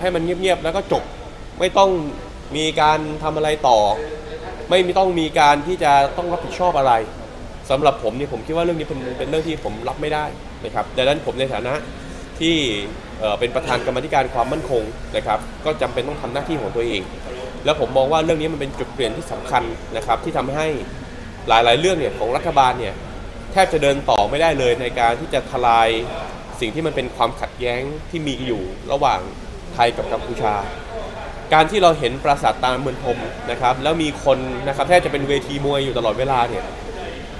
ให้มันเงียบๆ แล้วก็จบ ไม่ต้องมีการทำอะไรต่อ ไม่มีต้องมีการที่จะต้องรับผิดชอบอะไรสำหรับผมเนี่ยผมคิดว่าเรื่องนี้เป็นเป็นเรื่องที่ผมรับไม่ได้นะครับดังนั้นผมในฐานะที่เอ่อเป็นประธานกรรมาธิการความมั่นคงนะครับก็จำเป็นต้องทำหน้าที่ของตัวเอง แล้วผมมองว่าเรื่องนี้มันเป็นจุดเปลี่ยนที่สำคัญนะครับที่ทำให้หลายๆ เรื่องเนี่ยของรัฐบาลเนี่ยแทบจะเดินต่อไม่ได้เลยในการที่จะทลายสิ่งที่มันเป็นความขัดแย้งที่มีอยู่ระหว่าง ไทยกับกัมพูชา การที่เราเห็นปราสาทตาเมืองพรมนะครับแล้วมีคนนะครับแทบจะเป็นเวทีมวยอยู่ตลอดเวลาเนี่ย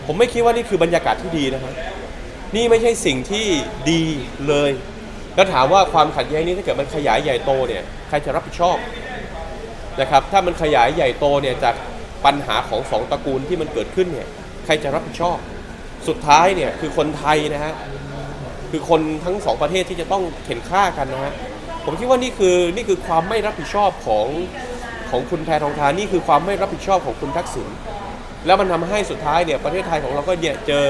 ผมไม่คิดว่านี่คือบรรยากาศที่ดีนะครับนี่ไม่ใช่สิ่งที่ดีเลย แล้วถามว่าความขัดแย้งนี้ถ้าเกิดมันขยายใหญ่โตเนี่ยใครจะรับผิดชอบนะครับถ้ามันขยายใหญ่โตเนี่ยจากปัญหาของสองตระกูลที่มันเกิดขึ้นเนี่ยใครจะรับผิดชอบ สุดท้ายเนี่ยคือคนไทยนะฮะคือคนทั้งสองประเทศที่จะต้องเข็นฆ่ากันนะฮะ ผมคิดว่านี่คือนี่คือความไม่รับผิดชอบของของคุณแพทองทานนี่คือความไม่รับผิดชอบของคุณทักษิณแล้วมันทำให้สุดท้ายเนี่ยประเทศไทยของเราก็เนี่ยเจอ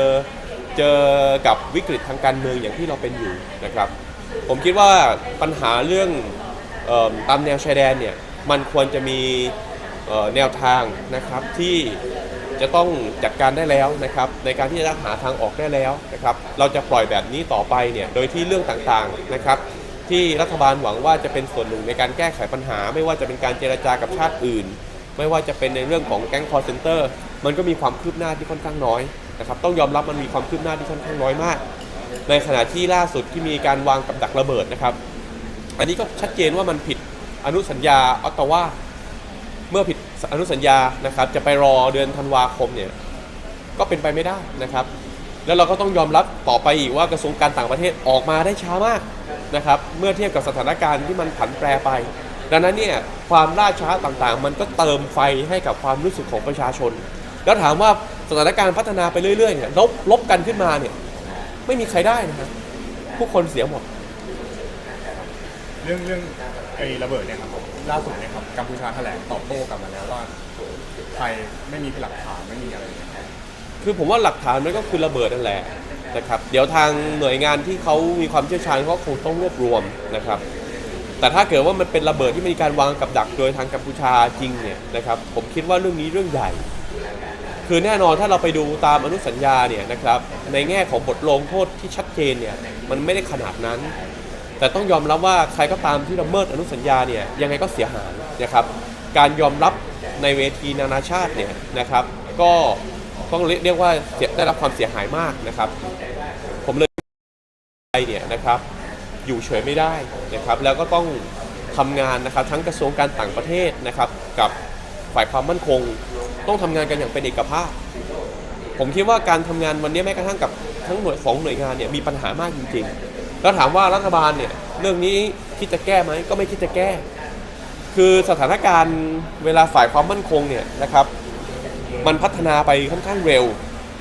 เจอกับวิกฤตทางการเมืองอย่างที่เราเป็นอยู่นะครับ ผมคิดว่าปัญหาเรื่องออตามแนวชายแดนเนี่ยมันควรจะมีแนวทางนะครับที่จะต้องจัดการได้แล้วนะครับในการที่จะหาทางออกได้แล้วนะครับเราจะปล่อยแบบนี้ต่อไปเนี่ยโดยที่เรื่องต่างๆนะครับ ที่รัฐบาลหวังว่าจะเป็นส่วนหนึ่งในการแก้ไขปัญหา ไม่ว่าจะเป็นการเจรจากับชาติอื่น ไม่ว่าจะเป็นในเรื่องของแก๊งคอร์เซนเตอร์มันก็มีความคืบหน้าที่ค่อนข้างน้อยนะครับต้องยอมรับมันมีความคืบหน้าที่ค่อนข้างน้อยมาก ในขณะที่ล่าสุดที่มีการวางกับดักระเบิดนะครับ อันนี้ก็ชัดเจนว่ามันผิดอนุสัญญาออตตาวาเมื่อผิดอนุสัญญานะครับ จะไปรอเดือนธันวาคมเนี่ยก็เป็นไปไม่ได้นะครับ แล้วเราก็ต้องยอมรับต่อไปอีกว่ากระทรวงการต่างประเทศออกมาได้ช้ามาก นะครับเมื่อเทียบกับสถานการณ์ที่มันผันแปรไป ดังนั้นเนี่ยความล่าช้าต่างๆ มันก็เติมไฟให้กับความรู้สึกของประชาชน แล้วถามว่าสถานการณ์พัฒนาไปเรื่อยๆเนี่ยลบลบกันขึ้นมาเนี่ยไม่มีใครได้นะครับผู้คนเสียหมดเรื่องเรื่องไอ้ระเบิดเนี่ยครับผมล่าสุดเนี่ยครับกัมพูชาแถลงตอบโต้กลับมาแล้วว่าไทยไม่มีหลักฐานไม่มีอะไรเลยครับคือผมว่าหลักฐานมันก็คือระเบิดนั่นแหละ นะครับเดี๋ยวทางหน่วยงานที่เขามีความเชี่ยวชาญเขาคงต้องรวบรวมนะครับ แต่ถ้าเกิดว่ามันเป็นระเบิดที่มีการวางกับดักโดยทางกัมพูชาจริงเนี่ยนะครับ ผมคิดว่าเรื่องนี้เรื่องใหญ่ คือแน่นอนถ้าเราไปดูตามอนุสัญญาเนี่ยนะครับในแง่ของบทลงโทษที่ชัดเจนเนี่ยมันไม่ได้ขนาดนั้น แต่ต้องยอมรับว่าใครก็ตามที่ละเมิดอนุสัญญาเนี่ยยังไงก็เสียหายนะครับ การยอมรับในเวทีนานาชาติเนี่ยนะครับ ก็ ต้องเรียกว่าได้รับความเสียหายมากนะครับ ผมเลยไทยเนี่ยนะครับอยู่เฉยไม่ได้นะครับ แล้วก็ต้องทำงานนะครับทั้งกระทรวงการต่างประเทศนะครับกับฝ่ายความมั่นคง ต้องทำงานกันอย่างเป็นเอกภาพ ผมคิดว่าการทำงานวันนี้แม้กระทั่งกับทั้งหน่วยสองหน่วยงานเนี่ยมีปัญหามากจริงๆ แล้วถามว่ารัฐบาลเนี่ยเรื่องนี้คิดจะแก้ไหมก็ไม่คิดจะแก้ คือสถานการณ์เวลาฝ่ายความมั่นคงเนี่ยนะครับ มันพัฒนาไปค่อนข้างเร็ว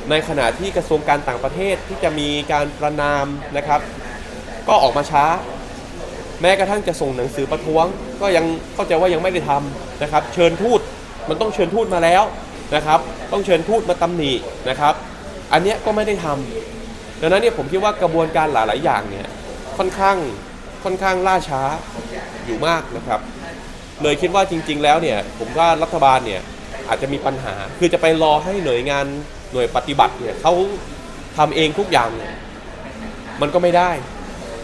ในขณะที่กระทรวงการต่างประเทศที่จะมีการประนามนะครับ ก็ออกมาช้า แม้กระทั่งจะส่งหนังสือประท้วง ก็ยังเข้าใจว่ายังไม่ได้ทำนะครับ เชิญทูตมันต้องเชิญทูตมาแล้วนะครับ ต้องเชิญทูตมาตำหนินะครับ อันนี้ก็ไม่ได้ทำดังนั้นเนี่ยผมคิดว่ากระบวนการหลาย ๆ อย่างเนี่ยค่อนข้างค่อนข้างล่าช้าอยู่มากนะครับ เลยคิดว่าจริง ๆ แล้วเนี่ยผมว่ารัฐบาลเนี่ย อาจจะมีปัญหา คือจะไปรอให้หน่วยงานหน่วยปฏิบัติเนี่ยเขาทำเองทุกอย่างเนี่ยมันก็ไม่ได้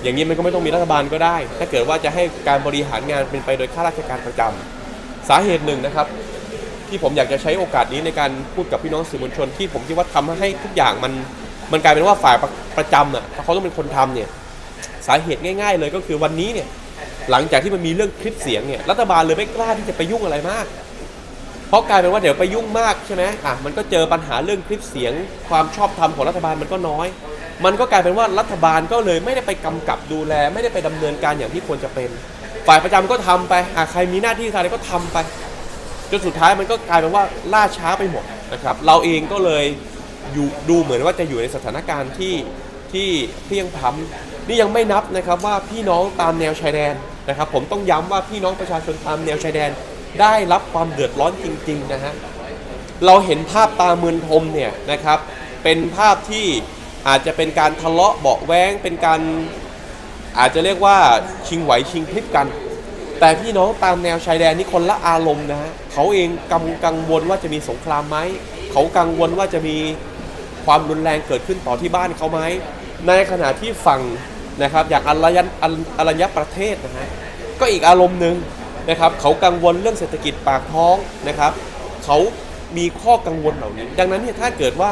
อย่างนี้มันก็ไม่ต้องมีรัฐบาลก็ได้ ถ้าเกิดว่าจะให้การบริหารงานเป็นไปโดยข้าราชการประจำสาเหตุหนึ่งนะครับ ที่ผมอยากจะใช้โอกาสนี้ในการพูดกับพี่น้องสื่อมวลชน ที่ผมคิดว่าทำให้ทุกอย่างมันมันกลายเป็นว่าฝ่ายประประจำอะเพราะเขาต้องเป็นคนทำเนี่ย สาเหตุง่าย ๆ เลยก็คือวันนี้เนี่ยหลังจากที่มันมีเรื่องคลิปเสียงเนี่ยรัฐบาลเลยไม่กล้าที่จะไปยุ่งอะไรมาก ราะกลายเป็นว่าเดี๋ยวไปยุ่งมากใช่ไหมอะมันก็เจอปัญหาเรื่องคลิปเสียง ความชอบธรรมของรัฐบาลมันก็น้อย มันก็กลายเป็นว่ารัฐบาลก็เลยไม่ได้ไปกำกับดูแล ไม่ได้ไปดำเนินการอย่างที่ควรจะเป็น ฝ่ายประจำก็ทำไปอะใครมีหน้าที่อะไรก็ทำไปจนสุดท้ายมันก็กลายเป็นว่าล่าช้าไปหมดนะครับเราเองก็เลยอยู่ดูเหมือนว่าจะอยู่ในสถานการณ์ที่ที่เพียงพ้ำนี่ยังไม่นับนะครับว่าพี่น้องตามแนวชายแดนนะครับผมต้องย้ำว่าพี่น้องประชาชนตามแนวชายแดน ได้รับความเดือดร้อนจริง ๆ นะฮะ เราเห็นภาพตาเมือนทมเนี่ยนะครับ เป็นภาพที่อาจจะเป็นการทะเลาะเบาแว้งเป็นการอาจจะเรียกว่าชิงไหวชิงพลิบกัน แต่พี่น้องตามแนวชายแดนนี่คนละอารมณ์นะฮะเขาเองกังกังวลว่าจะมีสงครามไหมเขากังวลว่าจะมีความรุนแรงเกิดขึ้นต่อที่บ้านเขาไหมในขณะที่ฝั่งนะครับอย่างอารยันอารอารยประเทศนะฮะก็อีกอารมณ์หนึ่ง นะครับเขากังวลเรื่องเศรษฐกิจปากท้องนะครับเขามีข้อกังวลเหล่านี้ ดังนั้นเนี่ยถ้าเกิดว่า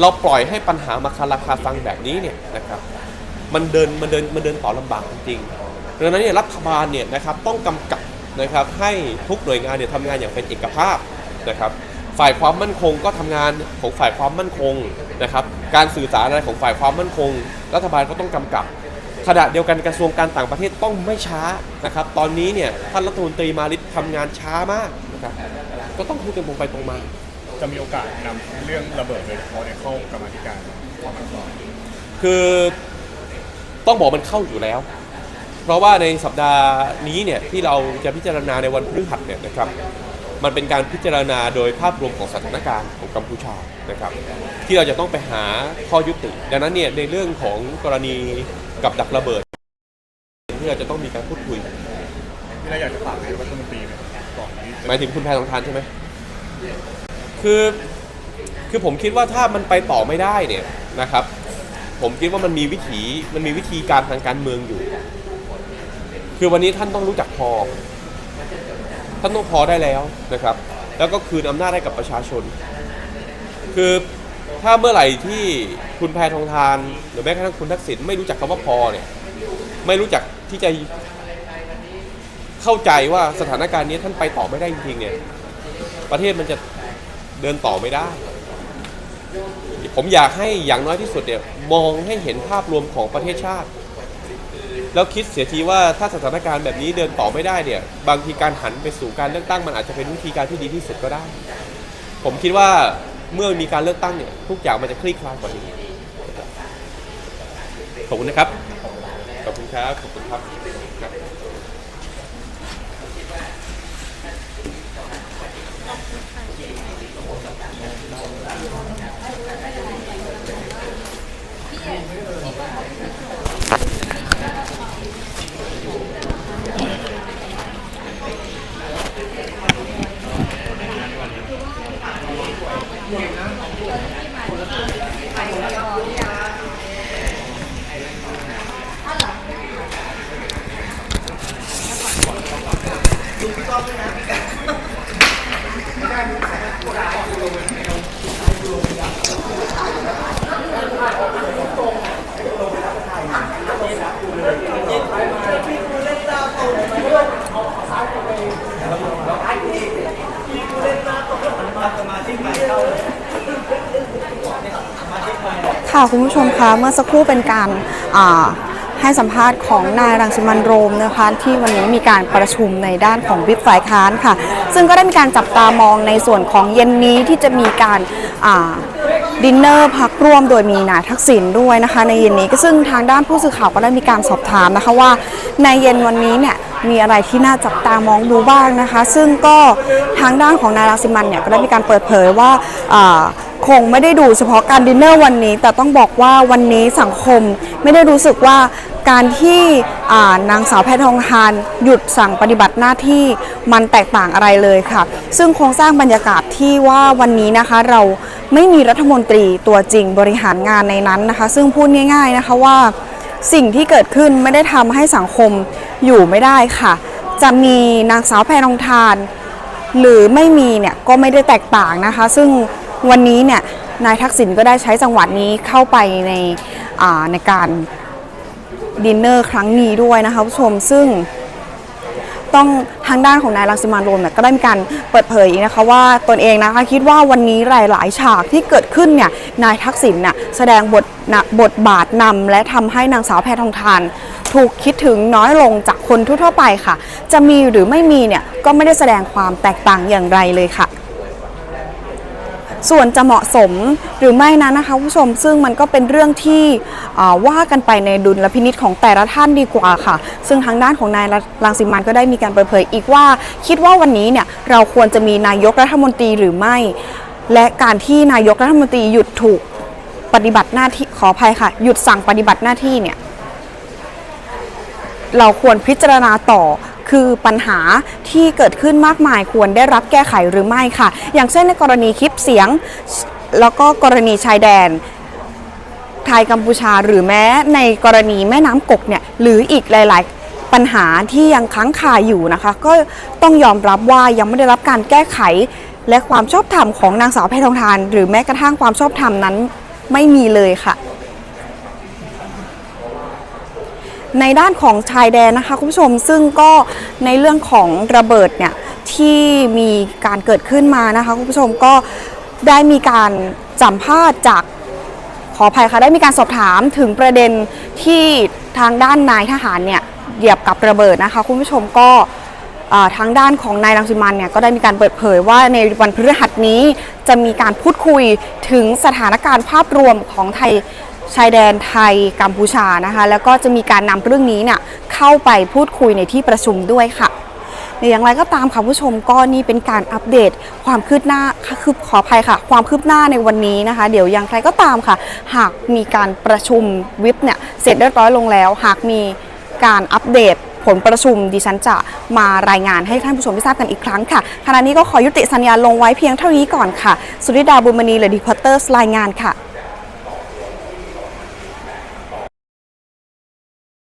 เราปล่อยให้ปัญหามาคาราคาฟังแบบนี้เนี่ยนะครับมันเดินมันเดินมันเดินต่อลำบากจริงๆดังนั้นเนี่ยรัฐบาลเนี่ยนะครับต้องกำกับนะครับให้ทุกหน่วยงานเนี่ยทำงานอย่างเป็นเอกภาพนะครับฝ่ายความมั่นคงก็ทำงานของฝ่ายความมั่นคงนะครับการสื่อสารอะไรของฝ่ายความมั่นคง รัฐบาลก็ต้องกำกับ ขณะเดียวกันกระทรวงการต่างประเทศต้องไม่ช้านะครับ ตอนนี้เนี่ยท่านรัฐมนตรีมาลิตทำงานช้ามากนะครับก็ต้องพูดกันตรงไปตรงมา จะมีโอกาสนำเรื่องระเบิดโดยเฉพาะเนี่ยเข้ากรรมาธิการความมั่นคงคือต้องบอกมันเข้าอยู่แล้ว เพราะว่าในสัปดาห์นี้เนี่ยที่เราจะพิจารณาในวันพฤหัสเนี่ยนะครับมันเป็นการพิจารณาโดยภาพรวมของสถานการณ์ของกัมพูชานะครับ ที่เราจะต้องไปหาข้อยุติ ดังนั้นเนี่ยในเรื่องของกรณี กับดักระเบิดที่เราจะต้องมีการพูดคุยที่เราอยากจะฝากนายกรัฐมนตรีไหมครับก่อนที่จะหมายถึงคุณแพทองทานใช่ไหมคือคือผมคิดว่าถ้ามันไปต่อไม่ได้เนี่ยนะครับ ผมคิดว่ามันมีวิถีมันมีวิธีการทางการเมืองอยู่ คือวันนี้ท่านต้องรู้จักพอ ท่านต้องพอได้แล้วนะครับ แล้วก็คืนอำนาจให้กับประชาชน คือ ถ้าเมื่อไหร่ที่คุณแพทองทาน หรือแม้กระทั่งคุณทักษิณไม่รู้จักคำว่าพอเนี่ยไม่รู้จักที่จะเข้าใจว่าสถานการณ์นี้ท่านไปต่อไม่ได้จริงๆเนี่ย ประเทศมันจะเดินต่อไม่ได้ ผมอยากให้อย่างน้อยที่สุดเนี่ยมองให้เห็นภาพรวมของประเทศชาติ แล้วคิดเสียทีว่าถ้าสถานการณ์แบบนี้เดินต่อไม่ได้เนี่ย บางทีการหันไปสู่การเลือกตั้งมันอาจจะเป็นวิธีการที่ดีที่สุดก็ได้ ผมคิดว่า เมื่อมีการเลือกตั้งเนี่ยทุกอย่างมันจะคลี่คลายกว่านี้ขอบคุณนะครับ ขอบคุณครับ ขอบคุณครับ ค่ะคุณผู้ชมคะเมื่อสักครู่เป็นการให้สัมภาษณ์ของนายรังสิมันโรมนะคะที่วันนี้มีการประชุมในด้านของวิปฝ่ายค้านค่ะ ซึ่งก็ได้มีการจับตามองในส่วนของเย็นนี้ที่จะมีการดินเนอร์พักร่วมโดยมีนายทักษิณด้วยนะคะ ในเย็นนี้ก็ซึ่งทางด้านผู้สื่อข่าวก็ได้มีการสอบถามนะคะว่า ในเย็นวันนี้เนี่ยมีอะไรที่น่าจับตามองดูบ้างนะคะ ซึ่งก็ทางด้านของนายรังสิมันเนี่ยก็ได้มีการเปิดเผยว่า คงไม่ได้ดูเฉพาะการดินเนอร์วันนี้ แต่ต้องบอกว่าวันนี้สังคมไม่ได้รู้สึกว่าการที่านางสาวแพทองทาน หยุดสั่งปฏิบัติหน้าที่มันแตกต่างอะไรเลยค่ะ ซึ่งโครงสร้างบรรยากาศที่ว่าวันนี้นะคะเราไม่มีรัฐมนตรีตัวจริงบริหารงานในนั้นนะคะ ซึ่งพูดง่าย ๆนะคะว่าสิ่งที่เกิดขึ้นไม่ได้ทำให้สังคมอยู่ไม่ได้ค่ะ จะมีนางสาวแพทองทาน หรือไม่มีเนี่ยก็ไม่ได้แตกต่างนะคะ ซึ่ง วันนี้เนี่ยนายทักษิณก็ได้ใช้จังหวัดนี้เข้าไปในในการดินเนอร์ครั้งนี้ด้วยนะคะผู้ชมซึ่งต้องทางด้านของนายรังสิมันโรมเนี่ยก็ได้มีการเปิดเผยอีกนะคะว่าตนเองนะคะคิดว่าวันนี้หลาย ๆ ฉากที่เกิดขึ้นเนี่ยนายทักษิณเนี่ยแสดงบทบทบาทนำและทำให้นางสาวแพทองทาน ถูกคิดถึงน้อยลงจากคนทั่ว ๆ ไปค่ะ จะมีหรือไม่มีเนี่ยก็ไม่ได้แสดงความแตกต่างอย่างไรเลยค่ะ ส่วนจะเหมาะสมหรือไม่นั้นนะคะผู้ชมซึ่งมันก็เป็นเรื่องที่ว่ากันไปในดุลพินิษของแต่ละท่านดีกว่าค่ะ ซึ่งทางด้านของนายรังสิมันก็ได้มีการเปิดเผยอีกว่า คิดว่าวันนี้เนี่ยเราควรจะมีนายกรัฐมนตรีหรือไม่ และการที่นายกรัฐมนตรีหยุดถูกปฏิบัติหน้าที่ขออภัยค่ะ หยุดสั่งปฏิบัติหน้าที่เนี่ยเราควรพิจารณาต่อ คือปัญหาที่เกิดขึ้นมากมายควรได้รับแก้ไขหรือไม่ค่ะ อย่างเช่นในกรณีคลิปเสียง แล้วก็กรณีชายแดนไทยกัมพูชาหรือแม้ในกรณีแม่น้ำกกเนี่ยหรืออีกหลาย ๆ ปัญหาที่ยังค้างคาอยู่นะคะ ก็ต้องยอมรับว่ายังไม่ได้รับการแก้ไข และความชอบธรรมของนางสาวแพทองทาน หรือแม้กระทั่งความชอบธรรมนั้นไม่มีเลยค่ะ ในด้านของชายแดนนะคะคุณผู้ชมซึ่งก็ในเรื่องของระเบิดเนี่ยที่มีการเกิดขึ้นมานะคะคุณผู้ชมก็ได้มีการสัมภาษณ์จากขออภัยค่ะได้มีการสอบถามถึงประเด็นที่ทางด้านนายทหารเนี่ยเหยียบกับระเบิดนะคะคุณผู้ชมก็ทางด้านของนายรังสิมันเนี่ยก็ได้มีการเปิดเผยว่าในวันพฤหัสนี้จะมีการพูดคุยถึงสถานการณ์ภาพรวมของไทย ชายแดนไทยกัมพูชานะคะ แล้วก็จะมีการนำเรื่องนี้เนี่ยเข้าไปพูดคุยในที่ประชุมด้วยค่ะอย่างไรก็ตามค่ะผู้ชมก็นี่เป็นการอัปเดตความคืบหน้าคือขออภัยค่ะ ความคืบหน้าในวันนี้นะคะ เดี๋ยวอย่างไรก็ตามค่ะ หากมีการประชุมวิปเนี่ยเสร็จเรียบร้อยลงแล้ว หากมีการอัปเดตผลประชุมดิฉันจะมารายงานให้ท่านผู้ชมได้ทราบกันอีกครั้งค่ะขณะนี้ก็ขอยุติสัญญาลงไว้เพียงเท่านี้ก่อนค่ะ สุริดาบุญมณีหรอดีพอตเตอร์รายงานค่ะ